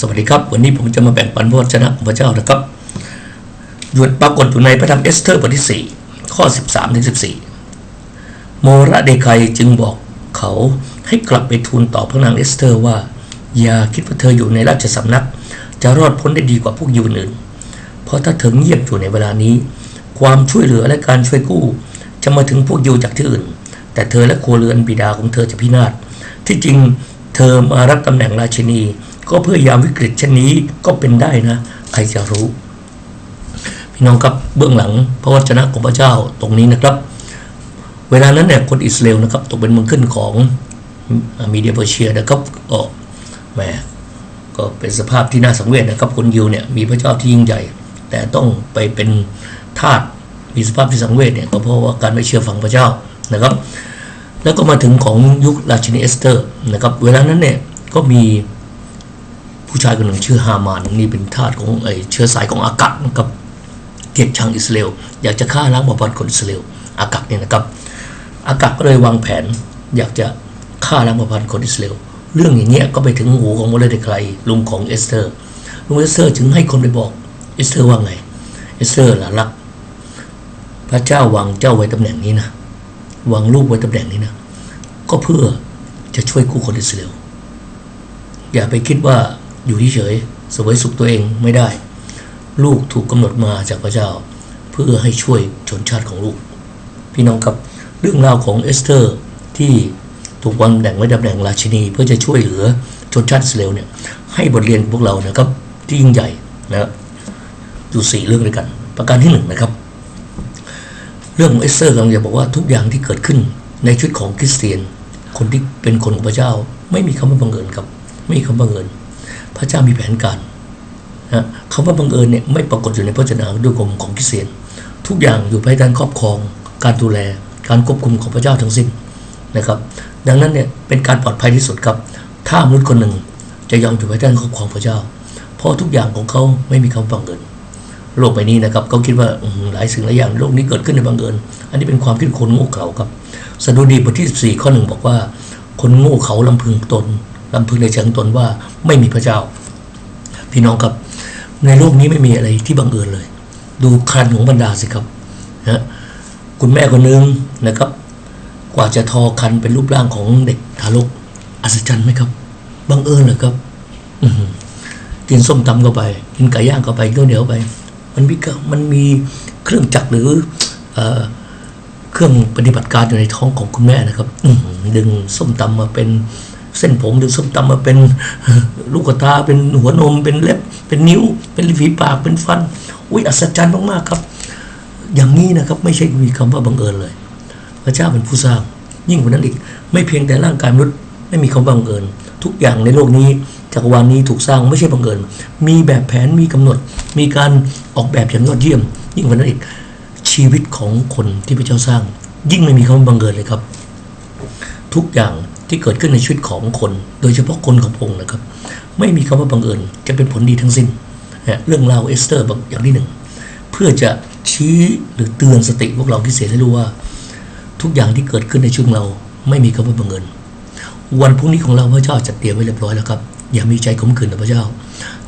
สวัสดีครับ วันนี้ผมจะมาแบ่งปันพระวจนะของพระเจ้านะครับหยุดปรากฏอยู่ในพระธรรมเอสเธอร์บทที่ 4 ข้อ 13ถึง14 โมระเดคัยจึงบอกเขาให้กลับไปทูลต่อพระนางเอสเธอร์ว่า อย่าคิดว่าเธออยู่ในราชสำนัก จะรอดพ้นได้ดีกว่าพวกยิวอื่น เพราะถ้าเธอเงียบอยู่ในเวลานี้ ความช่วยเหลือและการช่วยกู้ จะมาถึงพวกยิวจากที่อื่น แต่เธอและครัวเรือนบิดาของเธอจะพินาศที่จริงเธอมารับตำแหน่งราชินี ก็เพื่อยามวิกฤตเช่นนี้ก็เป็นได้นะ ใครจะรู้ พี่น้องครับเบื้องหลังพระวจนะของพระเจ้าตรงนี้นะครับ เวลานั้นเนี่ยคนอิสราเอลนะครับตกเป็นเมืองขึ้นของมีเดียเปอร์เชียนะครับก็แหมก็เป็นสภาพที่น่าสังเวชนะครับคนยิวเนี่ยมีพระเจ้าที่ยิ่งใหญ่ แต่ต้องไปเป็นทาสมีสภาพที่สังเวชเนี่ยก็เพราะว่าการไม่เชื่อฟังพระเจ้านะครับ แล้วก็มาถึงของยุคราชินีเอสเตอร์นะครับเวลานั้นเนี่ยก็มี ผู้ชายคนหนึ่งชื่อฮามานนี่เป็นทาสของไอเชื้อสายของอากาศนะครับเกลียดชังอิสราเอลอยากจะฆ่าล้างบาปคนอิสราเอลอากาศเนี่ยนะครับอากาศก็เลยวางแผน อยากจะฆ่าล้างบาปคนอิสราเอลเรื่องอย่างเงี้ยก็ไปถึงหูของโมเลเดคลายลุงของเอสเตอร์ลุงเอสเตอร์จึงให้คนไปบอกเอสเตอร์ว่าไงเอสเตอร์ล่ะรักพระเจ้าวางเจ้าไว้ตำแหน่งนี้นะวางลูกไว้ตำแหน่งนี้นะก็เพื่อจะช่วยกู้คนอิสราเอลอย่าไปคิดว่า อยู่เฉยๆสวยสุขตัวเองไม่ได้ ลูกถูกกำหนดมาจากพระเจ้า เพื่อให้ช่วยชนชาติของลูก พี่น้องครับเรื่องราวของเอสเธอร์ที่ถูกวางแบ่งไว้ตำแหน่งราชินี เพื่อจะช่วยเหลือชนชาติอิสราเอลเนี่ยให้บทเรียนพวกเรานะครับที่ยิ่งใหญ่นะครับอยู่สี่เรื่องด้วยกัน ประการที่หนึ่งนะครับ เรื่องของเอสเธอร์กำลังจะบอกว่าทุกอย่างที่เกิดขึ้นในชีวิตของคริสเตียน คนที่เป็นคนของพระเจ้า ไม่มีคำว่าบังเอิญครับ ไม่มีคำว่าบังเอิญ พระเจ้ามีแผนการนะคำว่าบังเอิญเนี่ยไม่ปรากฏอยู่ในพระเจ้าด้วยกรมของคริสเตียน ทุกอย่างอยู่ภายใต้การครอบครอง การดูแล การควบคุมของพระเจ้าทั้งสิ้นนะครับ ดังนั้นเนี่ยเป็นการปลอดภัยที่สุดครับ ถ้ามนุษย์คนหนึ่งจะยอมอยู่ภายใต้ครอบครองพระเจ้า เพราะทุกอย่างของเขาไม่มีคำบังเอิญโลกใบนี้นะครับเขาคิดว่าหลายสิ่งหลายอย่างโลกนี้เกิดขึ้นในบังเอิญ อันนี้เป็นความคิดคนโง่เขลาครับสดุดีบทที่ 4 ข้อหนึ่งบอกว่า คนโง่เขาลำพึงตน ลำพึงในเชิงตนว่าไม่มีพระเจ้า พี่น้องครับในโลกนี้ไม่มีอะไรที่บังเอิญเลย ดูคันของบรรดาสิครับนะคุณแม่คนหนึงนะครับ กว่าจะทอคันเป็นรูปร่างของเด็กทารกอัศจรรย์ไหมครับบังเอิญเหรอครับกินส้มตำเข้าไป กินไก่ย่างเข้าไปกินข้าวเหนียวไป มันมีมันมีเครื่องจักรหรือเอเครื่องปฏิบัติการอยู่ในท้องของคุณแม่นะครับดึงส้มตำมาเป็น เส้นผมดึงส้มตำมาเป็นลูกตาเป็นหัวนมเป็นเล็บ เป็นนิ้ว เป็นริมฝีปากเป็นฟัน อุ้ยอัศจรรย์มากๆครับ อย่างนี้นะครับไม่ใช่มีคำว่าบังเอิญเลย พระเจ้าเป็นผู้สร้าง ยิ่งกว่านั้นอีก ไม่เพียงแต่ร่างกายมนุษย์ไม่มีคำว่าบังเอิญทุกอย่างในโลกนี้จักรวาลนี้ถูกสร้างไม่ใช่บังเอิญมีแบบแผนมีกำหนด มีการออกแบบอย่างยอดเยี่ยม ยิ่งกว่านั้นอีกชีวิตของคนที่พระเจ้าสร้าง ยิ่งไม่มีคำว่าบังเอิญเลยครับ ทุกอย่าง ที่เกิดขึ้นในชีวิตของคน โดยเฉพาะคนของพงค์นะครับ ไม่มีคำว่าบังเอิญจะเป็นผลดีทั้งสิ้นเรื่องราวเอสเตอร์อย่างที่หนึ่งเพื่อจะชี้หรือเตือนสติพวกเราที่เสียให้รู้ว่า ทุกอย่างที่เกิดขึ้นในชีวิตเรา ไม่มีคำว่าบังเอิญวันพรุ่งนี้ของเราพระเจ้าจัดเตรียมไว้เรียบร้อยแล้วครับอย่ามีใจขมขื่นต่อพระเจ้า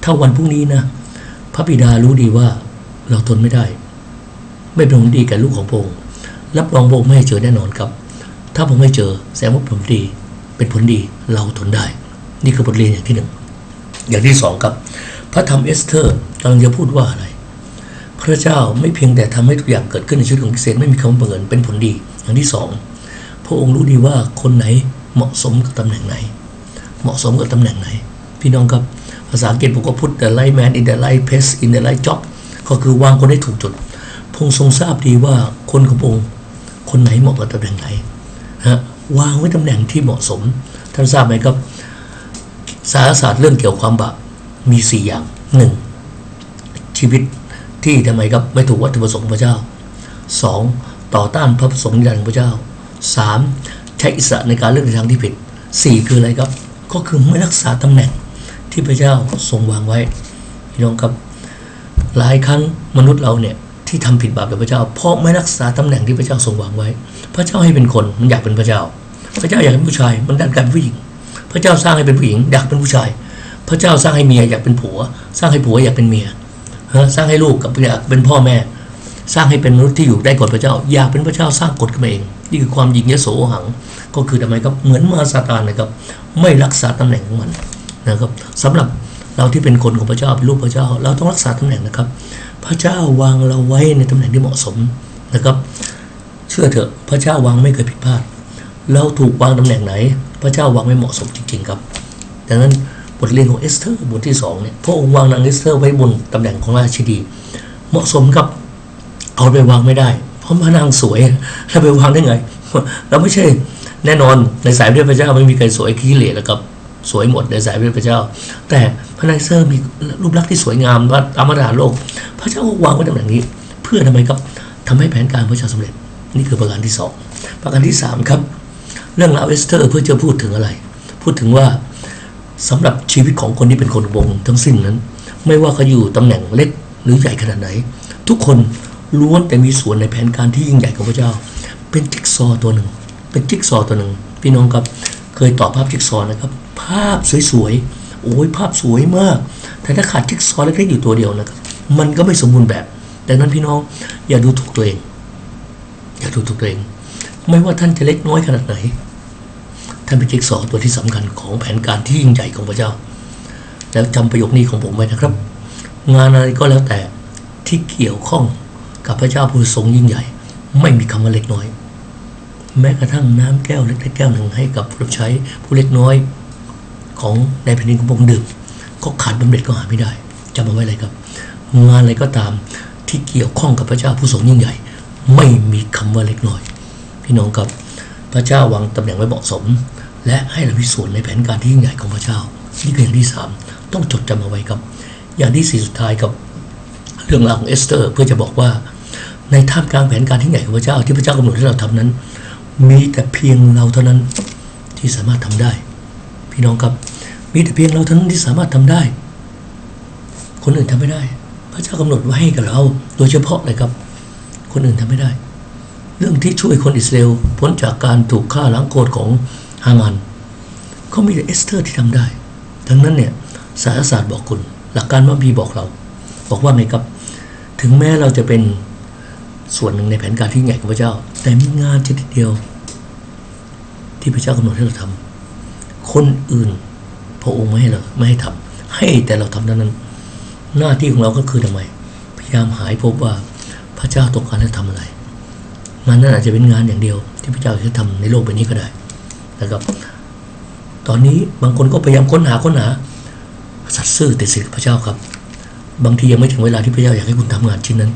ถ้าวันพรุ่งนี้นะ พระบิดารู้ดีว่าเราทนไม่ได้ ไม่เป็นผลดีแก่ลูกของพระองค์รับรองพระองค์ไม่ให้เจอแน่นอนครับ ถ้าผมไม่เจอแสดงว่าผลดี เป็นผลดีเราทนได้ นี่คือบทเรียนอย่างที่หนึ่งอย่างที่สองครับ พระธรรมเอสเธอร์กำลังจะพูดว่าอะไร พระเจ้าไม่เพียงแต่ทำให้ทุกอย่างเกิดขึ้นในชีวิตของคริเตียนไม่มีคำบังเอิญเป็นผลดี อย่างที่สองพระองค์รู้ดีว่าคนไหนเหมาะสมกับตำแหน่งไหน เหมาะสมกับตำแหน่งไหน พี่น้องครับภาษาอังกฤษผมก็พูด the right man in the right place in the right job ก็คือวางคนให้ถูกจุดพระองค์ทรงทราบดีว่าคนขององค์ คนไหนเหมาะกับตำแหน่งไหนฮะ วางไว้ตำแหน่งที่เหมาะสม ท่านทราบไหมครับ สารศาสตร์เรื่องเกี่ยวความบาปมีสี่อย่างหนึ่งชีวิตที่ทำไมครับไม่ถูกวัตถุประสงค์พระเจ้าสองต่อต้านพระประสงค์ย่างพระเจ้าสามใช้อิสระในการเลือกในทางที่ผิดสี่คืออะไรครับ ก็คือไม่รักษาตำแหน่งที่พระเจ้าทรงวางไว้พี่น้องครับหลายครั้งมนุษย์เราเนี่ย ที่ทำผิดบาปต่อพระเจ้า เพราะไม่รักษาตำแหน่งที่พระเจ้าทรงวางไว้ พระเจ้าให้เป็นคนมันอยากเป็นพระเจ้า พระเจ้าอยากเป็นผู้ชายมันดันกลายเป็นผู้หญิง พระเจ้าสร้างให้เป็นผู้หญิง อยากเป็นผู้ชาย พระเจ้าสร้างให้เมียอยากเป็นผัว สร้างให้ผัวอยากเป็นเมียฮะสร้างให้ลูกกับอยากเป็นพ่อแม่ สร้างให้เป็นมนุษย์ที่อยู่ได้กฎพระเจ้า อยากเป็นพระเจ้าสร้างกฎขึ้นมาเองนี่คือความยิงยโสหัง ก็คือทำไมครับเหมือนมาซาตานนะครับ ไม่รักษาตำแหน่งของมันนะครับสำหรับเราที่เป็นคนของพระเจ้าเป็นลูกพระเจ้า เราต้องรักษาตำแหน่งนะครับ พระเจ้าวางเราไว้ในตำแหน่งที่เหมาะสมนะครับ เชื่อเถอะพระเจ้าวางไม่เคยผิดพลาด เราถูกวางตำแหน่งไหน พระเจ้าวางไม่เหมาะสมจริง ๆ ครับดังนั้นบทเรียนของเอสเธอร์บทที่สองเนี่ยพระองค์วางนางเอสเธอร์ไว้บนตำแหน่งของราชินีเหมาะสมกับเอาไปวางไม่ได้ เพราะพระนางสวยถ้าไปวางได้ไง เราไม่ใช่แน่นอนในสายพระพระเจ้าไม่มีใครสวยขี้เหร่แล้วครับ สวยหมดในสายพระพระเจ้า แต่พระนางเอสเธอร์มีรูปลักษณ์ที่สวยงามว่าตามมาตรฐานโลก พระเจ้าวางไว้ตำแหน่งนี้ เพื่อทำไมครับทำให้แผนการพระเจ้าสำเร็จ นี่คือประการที่สองประการที่สามครับ เรื่องราวเอสเธอร์เพื่อจะพูดถึงอะไร พูดถึงว่าสำหรับชีวิตของคนที่เป็นคนวงทั้งสิ้นนั้น ไม่ว่าเขาอยู่ตำแหน่งเล็กหรือใหญ่ขนาดไหน ทุกคนล้วนแต่มีส่วนในแผนการที่ยิ่งใหญ่ของพระเจ้า เป็นจิ๊กซอว์ตัวหนึ่ง เป็นจิ๊กซอว์ตัวหนึ่ง พี่น้องครับ เคยต่อภาพจิ๊กซอว์นะครับ ภาพสวยๆ โอ้ยภาพสวยมาก แต่ถ้าขาดจิ๊กซอว์เล็กๆอยู่ตัวเดียวนะครับ มันก็ไม่สมบูรณ์แบบ ดังนั้นพี่น้องอย่าดูถูกตัวเอง อย่าดูถูกตัวเอง ไม่ว่าท่านจะเล็กน้อยขนาดไหน ท่านเป็นจิ๊กซอว์ตัวที่สำคัญของแผนการที่ยิ่งใหญ่ของพระเจ้า แล้วจำประโยคนี้ของผมไว้นะครับ งานอะไรก็แล้วแต่ที่เกี่ยวข้องกับพระเจ้าผู้ทรงยิ่งใหญ่ ไม่มีคำว่าเล็กน้อย แม้กระทั่งน้ำแก้วเล็กๆแก้วหนึ่งให้กับผู้รับใช้ผู้เล็กน้อย ของในแผ่นดินของพระองค์ดื่มก็ขาดบำเหน็จก็หาไม่ได้จำเอาไว้เลยครับ งานอะไรก็ตามที่เกี่ยวข้องกับพระเจ้าผู้ทรงยิ่งใหญ่ ไม่มีคำว่าเล็กน้อย พี่น้องครับพระเจ้าวางตำแหน่งไว้เหมาะสม และให้เรามีส่วนในแผนการที่ยิ่งใหญ่ของพระเจ้านี่คืออย่างที่สามต้องจดจำเอาไว้ครับ อย่างที่สี่สุดท้ายครับเรื่องราวของเอสเตอร์ เพื่อจะบอกว่า ในท่ามกลางแผนการที่ใหญ่ของพระเจ้าที่พระเจ้ากำหนดให้เราทำนั้น มีแต่เพียงเราเท่านั้นที่สามารถทำได้ พี่น้องครับ มีแต่เพียงเราเท่านั้นที่สามารถทำได้ คนอื่นทำไม่ได้ พระเจ้ากำหนดไว้ให้กับเรา โดยเฉพาะเลยครับ คนอื่นทำไม่ได้ เรื่องที่ช่วยคนอิสราเอลพ้นจากการถูกฆ่าล้างโกรธของฮามันก็มีแต่เอสเตอร์ที่ทำได้ดังนั้นเนี่ยสารศาสตร์บอกคุณ หลักการว่าบีบอกเรา บอกว่าไงครับ ถึงแม้เราจะเป็นส่วนหนึ่งในแผนการที่ใหญ่ของพระเจ้า แต่มีงานชนิดเดียว ที่พระเจ้ากำหนดให้เราทำ คนอื่น พระองค์ไม่ให้เราไม่ให้ทำให้แต่เราทำเท่านั้น หน้าที่ของเราก็คือทำไม พยายามหายพบว่าพระเจ้าต้องการให้เราทำอะไร งานนั้นอาจจะเป็นงานอย่างเดียว ที่พระเจ้าจะทำในโลกใบนี้ก็ได้นะครับ ตอนนี้บางคนก็พยายามค้นหาค้นหาสัตย์ซื่อแต่สิ่งพระเจ้าครับ บางทียังไม่ถึงเวลาที่พระเจ้าอยากให้คุณทำงานชิ้นนั้น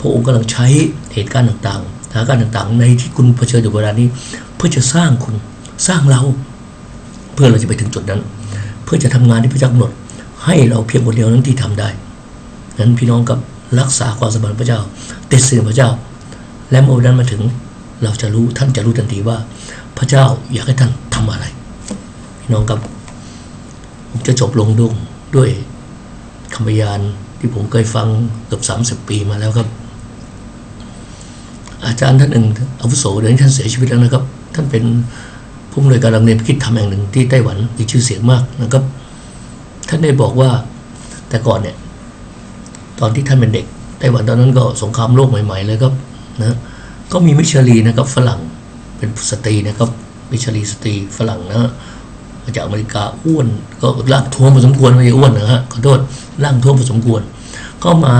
พระองค์กำลังใช้เหตุการณ์ต่างๆสถานการณ์ต่างๆ ในที่คุณเผชิญอยู่เวลานี้ เพื่อจะสร้างคุณสร้างเรา พื่อเราจะไปถึงจุดนั้น เพื่อจะทำงานที่พระเจ้ากำหนด ให้เราเพียงคนเดียวนั้นที่ทำได้นั้นพี่น้องกับรักษาความสมพันธ์พระเจ้า ติดสื่อพระเจ้า และเมื่อวันนั้นมาถึงเราจะรู้ท่านจะรู้ทันทีว่า พระเจ้าอยากให้ท่านทำอะไร พี่น้องครับผมจะจบลงด้วยด้วยคำพยานที่ผมเคยฟังเกือบสามสิบปีมาแล้วครับ อาจารย์ท่านหนึ่งอาวุโสเดี๋ยวนี้ท่านเสียชีวิตแล้วนะครับ ท่านเป็น ผู้อำนวยการโรงเรียนคิดทำแห่งหนึ่งที่ไต้หวันมีชื่อเสียงมากนะครับ ท่านได้บอกว่าแต่ก่อนเนี่ย ตอนที่ท่านเป็นเด็กไต้หวันตอนนั้นก็สงครามโลกใหม่ ๆ เลยครับนะก็มีมิชลีนะครับฝรั่งเป็นสตรีนะครับ มิชลีสตรีฝรั่งนะฮะมาจากอเมริกาอ้วน ก็ร่างท้วมพอสมควรไม่ใช่อ้วนนะฮะขอโทษร่างท้วมพอสมควร ก็มา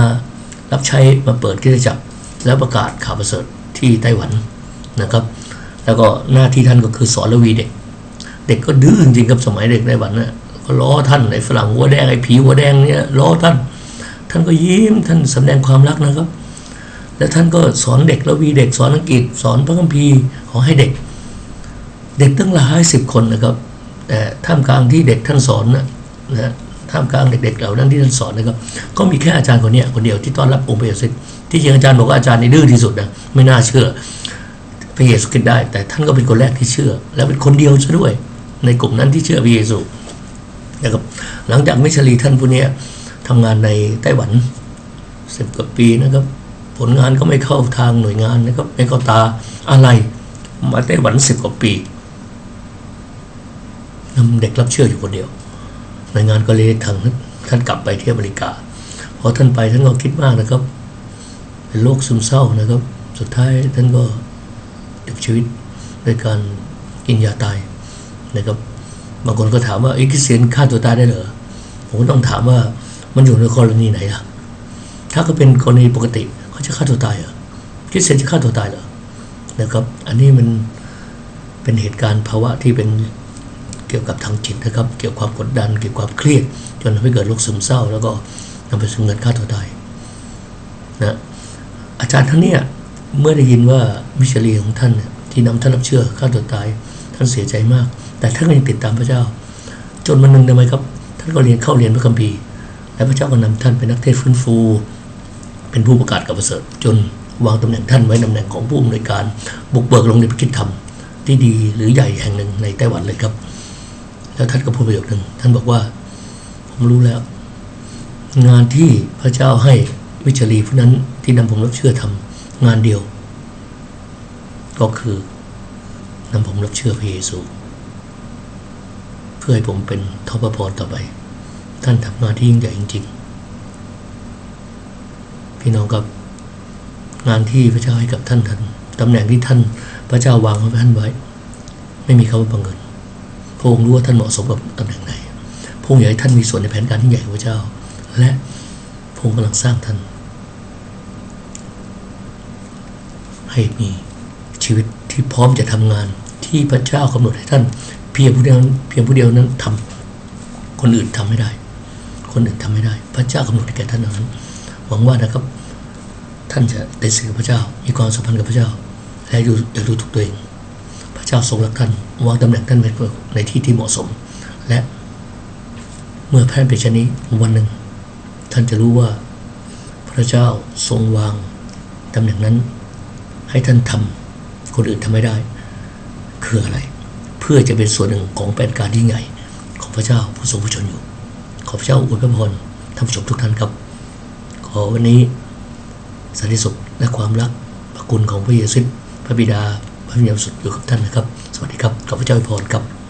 รับใช้มาเปิดกิจจักรแล้วประกาศข่าวประเสริฐที่ไต้หวันนะครับ แล้วก็หน้าที่ท่านก็คือสอนละวีเด็ก เด็กก็ดื้อจริงครับสมัยเด็กไต้หวันนะก็ล้อท่านไอ้ฝรั่งหัวแดงไอ้ผีหัวแดงเนี่ยล้อท่าน ท่านก็ยิ้มท่านแสดงความรักนะครับ แล้วท่านก็สอนเด็กละวีเด็กสอนอังกฤษ สอนพระคัมภีร์ขอให้เด็ก เด็กตั้งหลายสิบคนนะครับ แต่ท่ามกลางที่เด็กท่านสอนนะนะท่ามกลางเด็กๆเหล่านั้นที่ท่านสอนนะครับ ก็มีแค่อาจารย์คนนี้คนเดียวที่ต้อนรับองค์พระเยซูที่จริงอาจารย์บอกว่าอาจารย์นี่ดื้อที่สุดนะไม่น่าเชื่อ พระเยซูคริสต์ได้ แต่ท่านก็เป็นคนแรกที่เชื่อ และเป็นคนเดียวซะด้วย ในกลุ่มนั้นที่เชื่อพระเยซูนะครับหลังจากมิชลีท่านผู้นี้ทำงานในไต้หวันสิบกว่าปีนะครับ ผลงานก็ไม่เข้าทางหน่วยงานนะครับไม่เข้าตาอะไร มาไต้หวันสิบกว่าปีนำเด็กรับเชื่ออยู่คนเดียวในงานก็เลยทางท่านกลับไปที่อเมริกาพอท่านไปท่านก็คิดมากนะครับ เป็นโรคซึมเศร้านะครับ สุดท้ายท่านก็ ชีวิตด้วยการกินยาตายนะครับบางคนก็ถามว่าไอ้คริสเตียนฆ่าตัวตายได้เหรอผมก็ต้องถามว่ามันอยู่ในกรณีไหนล่ะ ถ้าก็เป็นกรณีปกติเขาจะฆ่าตัวตายเหรอคริสเตียนจะฆ่าตัวตายเหรอนะครับ อันนี้มันเป็นเหตุการณ์ภาวะที่เป็นเกี่ยวกับทางจิตนะครับ เกี่ยวกับความกดดัน เกี่ยวกับความเครียด จนทำให้เกิดโรคซึมเศร้า แล้วก็นำไปสู่เงินฆ่าตัวตายนะอาจารย์ท่านเนี้ย เมื่อได้ยินว่ามิชลีของท่านที่นำท่านรับเชื่อฆ่าตัวตาย ท่านเสียใจมาก แต่ท่านก็ยังติดตามพระเจ้า จนวันหนึ่งทำไมครับ ท่านก็เรียนเข้าเรียนพระคัมภีร์ และพระเจ้าก็นำท่านเป็นนักเทศน์ฟื้นฟู เป็นผู้ประกาศกับประเสริฐ จนวางตำแหน่งท่านไว้ตำแหน่งของผู้อำนวยการ บุกเบิกโรงเรียนพระคิดธรรมที่ดีหรือใหญ่แห่งหนึ่งในไต้หวันเลยครับ แล้วท่านก็พูดประโยคหนึ่งท่านบอกว่า ผมรู้แล้ว งานที่พระเจ้าให้วิชาลีผู้นั้นที่นำผมรับเชื่อทำ งานเดียว ก็คือนำผมรับเชื่อพระเยซู เพื่อให้ผมเป็นทพพรต่อไป ท่านทำงานที่ยิ่งใหญ่จริง ๆ พี่น้องครับงานที่พระเจ้าให้กับท่านท่านตำแหน่งที่ท่านพระเจ้าวางให้ท่านไว้ ไม่มีคำว่าบังเอิญพระองค์รู้ว่าท่านเหมาะสมกับตำแหน่งไหนพระองค์อยากให้ท่านมีส่วนในแผนการที่ใหญ่ของพระเจ้า และพระองค์กำลังสร้างท่าน ให้มีชีวิตที่พร้อมจะทำงาน ที่พระเจ้ากำหนดให้ท่าน เพียงผู้เดียวเพียงผู้เดียวนั้นทำคนอื่นทำไม่ได้ คนอื่นทำไม่ได้ พระเจ้ากำหนดให้แก่ท่านนั้น หวังว่านะครับ ท่านจะได้สื่อกับพระเจ้า มีความสัมพันธ์กับพระเจ้า และดูอยากดูถูกตัวเอง พระเจ้าทรงรักท่านวางตำแหน่งท่านไว้ในที่ที่เหมาะสม และ เมื่อแพทย์เป็นชนนี้วันหนึ่ง ท่านจะรู้ว่า พระเจ้าทรงวางตำแหน่งนั้น ให้ท่านทำคนอื่นทำไม่ได้ คืออะไร เพื่อจะเป็นส่วนหนึ่งของแผนการที่ใหญ่ ของพระเจ้าผู้ทรงผู้ชนอยู่ ขอพระเจ้าอวยพระพรท่านผู้ชมทุกท่านครับ ขอวันนี้สันติสุขและความรักพระคุณของพระเยซูพระบิดาพระวิญญาณสุดอยู่กับท่านนะครับ สวัสดีครับขอพระเจ้าอวยพรครับ